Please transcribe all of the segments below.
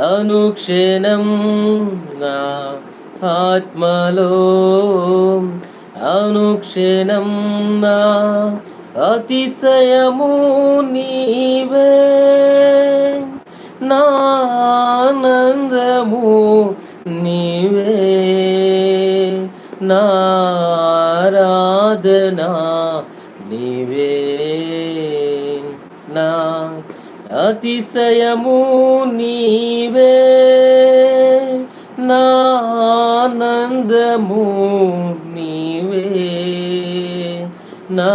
అనుక్షణం నా ఆత్మలో. అనుక్షణం నా అతిశయము నీవే. నానందము నీవే. నారాధనా నీవే. నా అతిశయము నీవే. నానందము నీవే. నా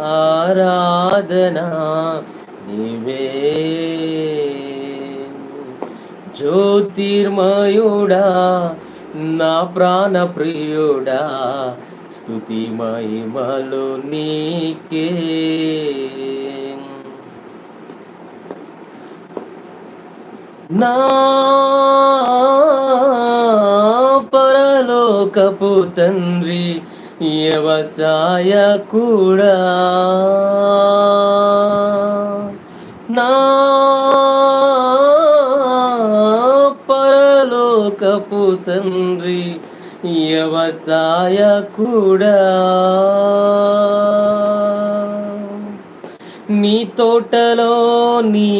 ఆరాధనా నీవే. జ్యోతిర్మయుడా నా ప్రాణ ప్రియుడా స్తుతి మహిమలు నీకే. నా పరలోకపు తండ్రి వ్యవసాయ కూడా నా పరలోకపు తండ్రి వ్యవసాయ కూడా నీ తోటలోని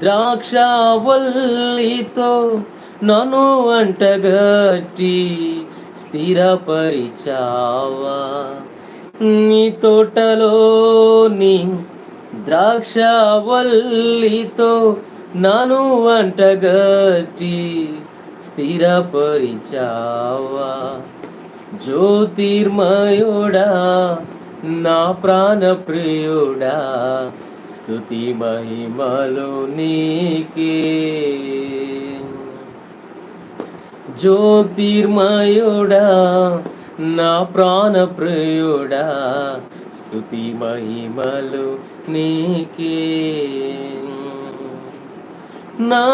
ద్రాక్షవల్లితో నన్ను అంటగట్టి స్థిరపరిచావా? నీ తోటలోని ద్రాక్షవల్లితో నన్ను అంటగట్టి స్థిరపరిచావా? జ్యోతిర్మయుడా నా ప్రాణ ప్రియుడా స్థుతి మహిమలు నీకే. జ్యోతిర్మయుడా నా ప్రాణ ప్రియుడా స్థుతి మహిమలు నీకే. నా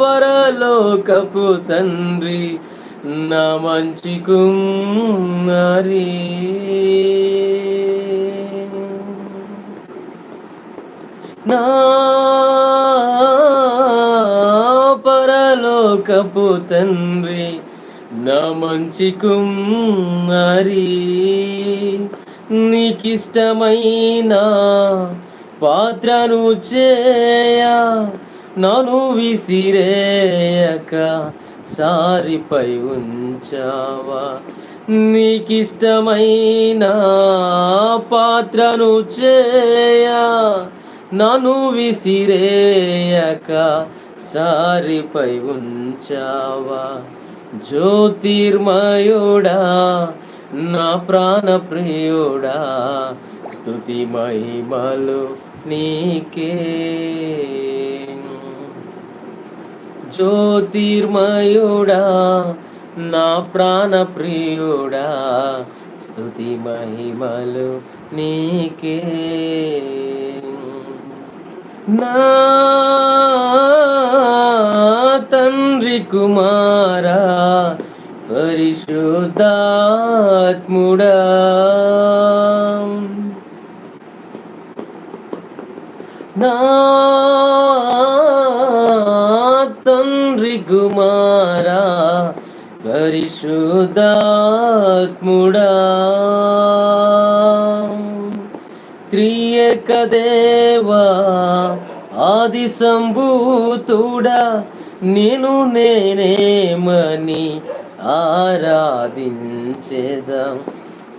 పరలోకపు తండ్రి నా మంచి కుమారి నా పరలోకపు తండ్రి నా మంచి కుమారి. నీకిష్టమైన పాత్రను చేయ నను విసిరేయక సారిపై ఉంచావా? నీకిష్టమైన పాత్రను చేయ నను విసిరేయక సారిపై ఉంచావా? జ్యోతిర్మయుడా నా ప్రాణ ప్రియుడా స్థుతి మహిమలు నీకే. జ్యోతిర్మయుడా నా ప్రాణ ప్రియుడా స్థుతి మహిమలు నీకే. నా తండ్రి కుమారా పరిశుద్ధాత్ముడా. నా తండ్రి కుమారా పరిశుద్ధాత్ముడా. దేవా ఆది సంభూతుడా నేను నేనేమని ఆరాధించేదాం.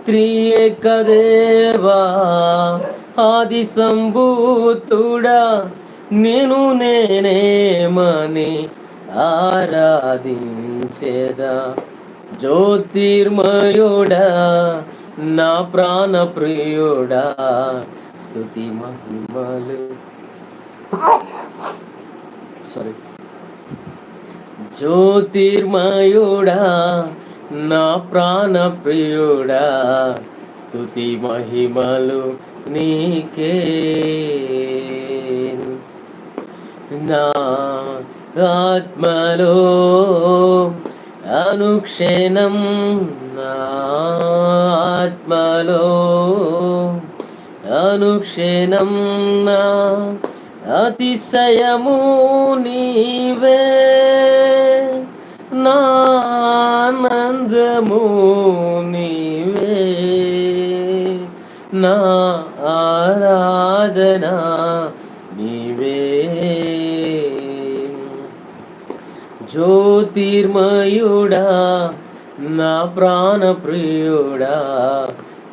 త్రియేక దేవా ఆది సంభూతుడా నేను నేనేమని ఆరాధించేదా. జ్యోతిర్మయుడా నా ప్రాణ ప్రియుడా స్థుతి మహిమలు. సారీ జ్యోతిర్మయుడా నా ప్రాణ ప్రియుడా స్థుతి మహిమలు నీకే. నా ఆత్మలో అనుక్షణం నా ఆత్మలో అనుక్షణం నా అతిశయము నీవే. నానందము నీవే. నా ఆరాధనా నీవే. జ్యోతిర్మయుడా నా ప్రాణప్రియుడా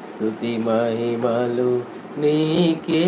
స్తుతి మహిమలు के